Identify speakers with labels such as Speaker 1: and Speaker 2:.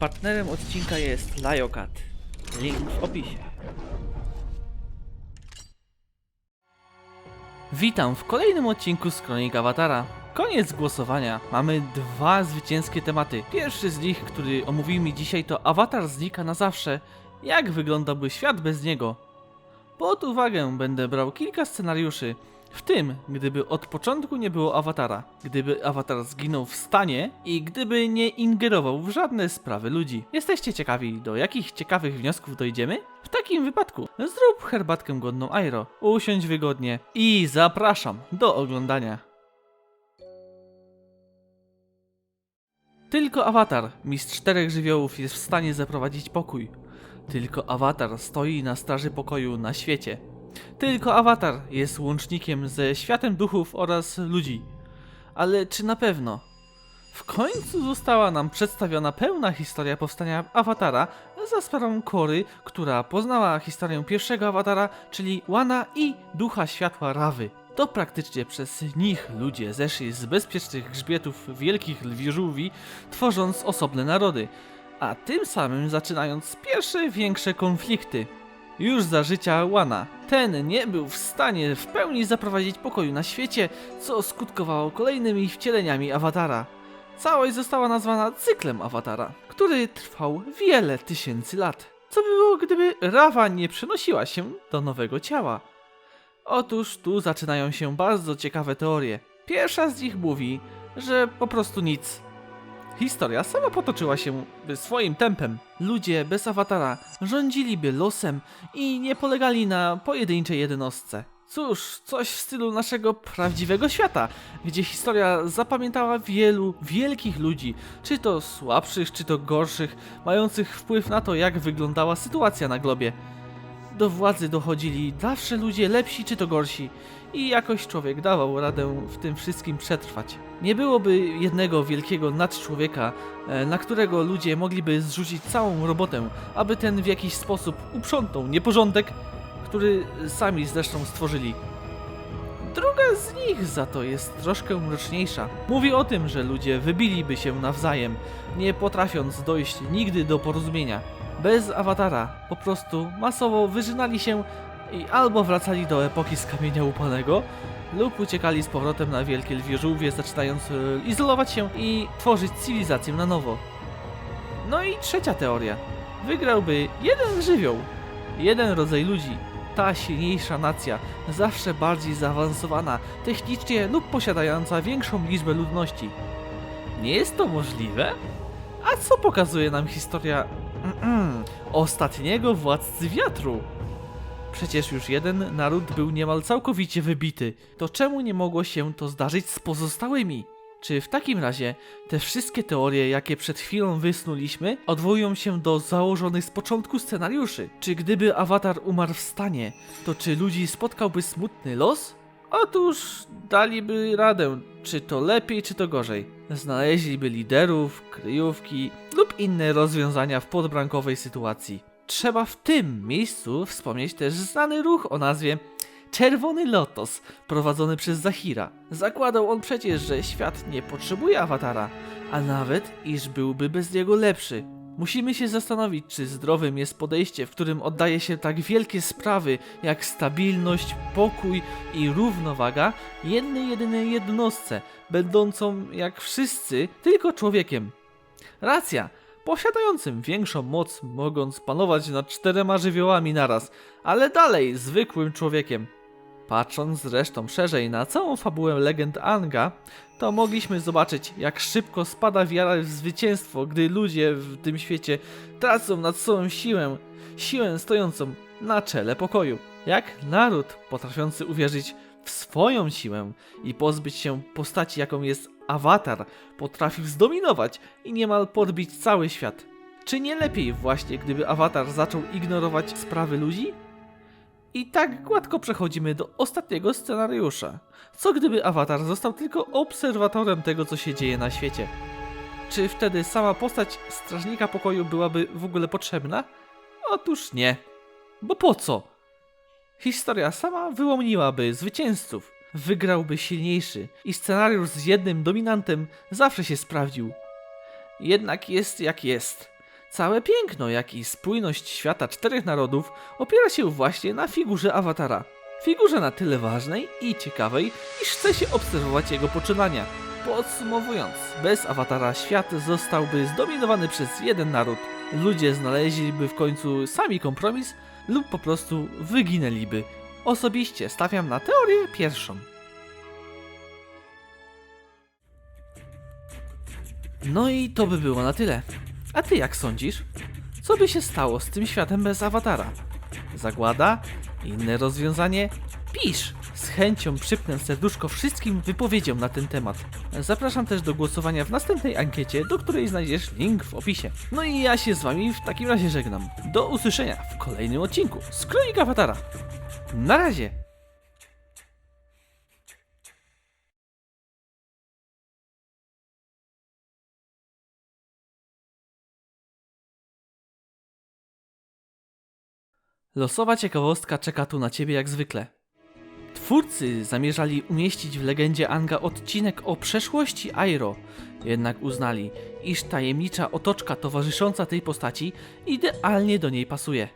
Speaker 1: Partnerem odcinka jest Liokat. Link w opisie. Witam w kolejnym odcinku z Kronik Awatara. Koniec głosowania. Mamy dwa zwycięskie tematy. Pierwszy z nich, który omówimy dzisiaj, to Awatar znika na zawsze. Jak wyglądałby świat bez niego? Pod uwagę będę brał kilka scenariuszy, w tym gdyby od początku nie było awatara, gdyby awatar zginął w stanie i gdyby nie ingerował w żadne sprawy ludzi. Jesteście ciekawi, do jakich ciekawych wniosków dojdziemy? W takim wypadku zrób herbatkę godną Airo, usiądź wygodnie i zapraszam do oglądania. Tylko awatar, mistrz czterech żywiołów, jest w stanie zaprowadzić pokój. Tylko awatar stoi na straży pokoju na świecie. Tylko awatar jest łącznikiem ze światem duchów oraz ludzi. Ale czy na pewno? W końcu została nam przedstawiona pełna historia powstania awatara za sprawą Kory, która poznała historię pierwszego awatara, czyli Łana i ducha światła Rawy. To praktycznie przez nich ludzie zeszli z bezpiecznych grzbietów wielkich lwieżółwi, tworząc osobne narody, a tym samym zaczynając pierwsze większe konflikty. Już za życia Łana. Ten nie był w stanie w pełni zaprowadzić pokoju na świecie, co skutkowało kolejnymi wcieleniami awatara. Całość została nazwana cyklem awatara, który trwał wiele tysięcy lat. Co by było, gdyby Rawa nie przenosiła się do nowego ciała? Otóż tu zaczynają się bardzo ciekawe teorie. Pierwsza z nich mówi, że po prostu nic. Historia sama potoczyła się swoim tempem. Ludzie bez awatara rządziliby losem i nie polegali na pojedynczej jednostce. Cóż, coś w stylu naszego prawdziwego świata, gdzie historia zapamiętała wielu wielkich ludzi, czy to słabszych, czy to gorszych, mających wpływ na to, jak wyglądała sytuacja na globie. Do władzy dochodzili zawsze ludzie lepsi czy to gorsi i jakoś człowiek dawał radę w tym wszystkim przetrwać. Nie byłoby jednego wielkiego nadczłowieka, e, na którego ludzie mogliby zrzucić całą robotę, aby ten w jakiś sposób uprzątnął nieporządek, który sami zresztą stworzyli. Druga z nich za to jest troszkę mroczniejsza. Mówi o tym, że ludzie wybiliby się nawzajem, nie potrafiąc dojść nigdy do porozumienia. Bez awatara po prostu masowo wyżynali się i albo wracali do epoki z kamienia upanego, lub uciekali z powrotem na wielkie lwie żółwie, zaczynając e, izolować się i tworzyć cywilizację na nowo. No i trzecia teoria. Wygrałby jeden żywioł, jeden rodzaj ludzi, ta silniejsza nacja, zawsze bardziej zaawansowana technicznie lub posiadająca większą liczbę ludności. Nie jest to możliwe? A co pokazuje nam historia mm, ostatniego władcy wiatru? Przecież już jeden naród był niemal całkowicie wybity. To czemu nie mogło się to zdarzyć z pozostałymi? Czy w takim razie te wszystkie teorie, jakie przed chwilą wysnuliśmy, odwołują się do założonych z początku scenariuszy? Czy gdyby awatar umarł w stanie, to czy ludzi spotkałby smutny los? Otóż daliby radę, czy to lepiej, czy to gorzej. Znaleźliby liderów, kryjówki inne rozwiązania w podbrankowej sytuacji. Trzeba w tym miejscu wspomnieć też znany ruch o nazwie Czerwony Lotos, prowadzony przez Zahira. Zakładał on przecież, że świat nie potrzebuje awatara, a nawet iż byłby bez niego lepszy. Musimy się zastanowić, czy zdrowym jest podejście, w którym oddaje się tak wielkie sprawy jak stabilność, pokój i równowaga jednej jedynej jednostce, będącą jak wszyscy tylko człowiekiem. Racja, posiadającym większą moc, mogąc panować nad czterema żywiołami naraz, ale dalej zwykłym człowiekiem. Patrząc zresztą szerzej na całą fabułę legend Anga, to mogliśmy zobaczyć, jak szybko spada wiara w zwycięstwo, gdy ludzie w tym świecie tracą nad sobą siłę, siłę stojącą na czele pokoju. Jak naród potrafiący uwierzyć w swoją siłę i pozbyć się postaci, jaką jest awatar, potrafił zdominować i niemal podbić cały świat. Czy nie lepiej właśnie, gdyby awatar zaczął ignorować sprawy ludzi? I tak gładko przechodzimy do ostatniego scenariusza. Co gdyby awatar został tylko obserwatorem tego, co się dzieje na świecie? Czy wtedy sama postać strażnika pokoju byłaby w ogóle potrzebna? Otóż nie. Bo po co? Historia sama wyłoniłaby zwycięzców. Wygrałby silniejszy i scenariusz z jednym dominantem zawsze się sprawdził. Jednak jest jak jest. Całe piękno, jak i spójność świata czterech narodów opiera się właśnie na figurze awatara. Figurze na tyle ważnej i ciekawej, iż chce się obserwować jego poczynania. Podsumowując, bez awatara świat zostałby zdominowany przez jeden naród. Ludzie znaleźliby w końcu sami kompromis lub po prostu wyginęliby. Osobiście stawiam na teorię pierwszą. No i to by było na tyle. A ty jak sądzisz? Co by się stało z tym światem bez awatara? Zagłada? Inne rozwiązanie? Pisz! Z chęcią przypnę serduszko wszystkim wypowiedziom na ten temat. Zapraszam też do głosowania w następnej ankiecie, do której znajdziesz link w opisie. No i ja się z wami w takim razie żegnam. Do usłyszenia w kolejnym odcinku z Awatara. Na razie! Losowa ciekawostka czeka tu na ciebie jak zwykle. Twórcy zamierzali umieścić w legendzie Anga odcinek o przeszłości Airo, jednak uznali, iż tajemnicza otoczka towarzysząca tej postaci idealnie do niej pasuje.